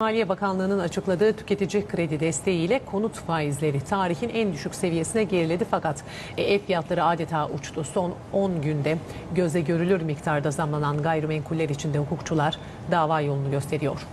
Maliye Bakanlığı'nın açıkladığı tüketici kredi desteğiyle konut faizleri tarihin en düşük seviyesine geriledi fakat e, ev fiyatları adeta uçtu. Son 10 günde göze görülür miktarda zamlanan gayrimenkuller içinde hukukçular dava yolunu gösteriyor.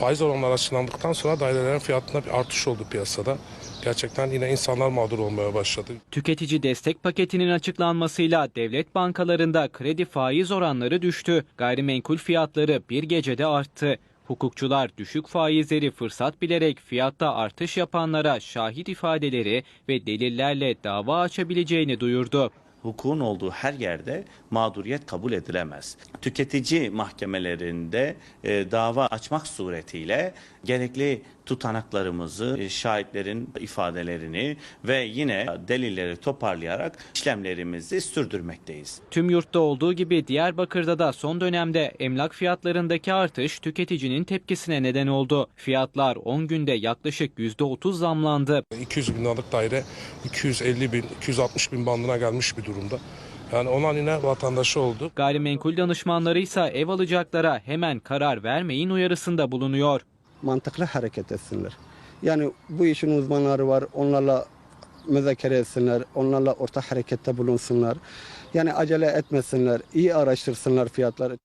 Faiz oranları açıklandıktan sonra dairelerin fiyatında bir artış oldu piyasada. Gerçekten yine insanlar mağdur olmaya başladı. Tüketici destek paketinin açıklanmasıyla devlet bankalarında kredi faiz oranları düştü. Gayrimenkul fiyatları bir gecede arttı. Hukukçular düşük faizleri fırsat bilerek fiyatta artış yapanlara şahit ifadeleri ve delillerle dava açabileceğini duyurdu. Hukukun olduğu her yerde mağduriyet kabul edilemez. Tüketici mahkemelerinde e, dava açmak suretiyle gerekli tutanaklarımızı, e, şahitlerin ifadelerini ve yine delilleri toparlayarak işlemlerimizi sürdürmekteyiz. Tüm yurtta olduğu gibi Diyarbakır'da da son dönemde emlak fiyatlarındaki artış tüketicinin tepkisine neden oldu. Fiyatlar 10 günde yaklaşık %30 zamlandı. 200 bin liralık daire 250 bin, 260 bin bandına gelmiş bir durumda. Yani olan yine vatandaşı oldu. Gayrimenkul danışmanları ise ev alacaklara hemen karar vermeyin uyarısında bulunuyor. Mantıklı hareket etsinler. Yani bu işin uzmanları var. Onlarla müzakere etsinler. Onlarla ortak harekette bulunsunlar. Yani acele etmesinler. iyi araştırsınlar fiyatları.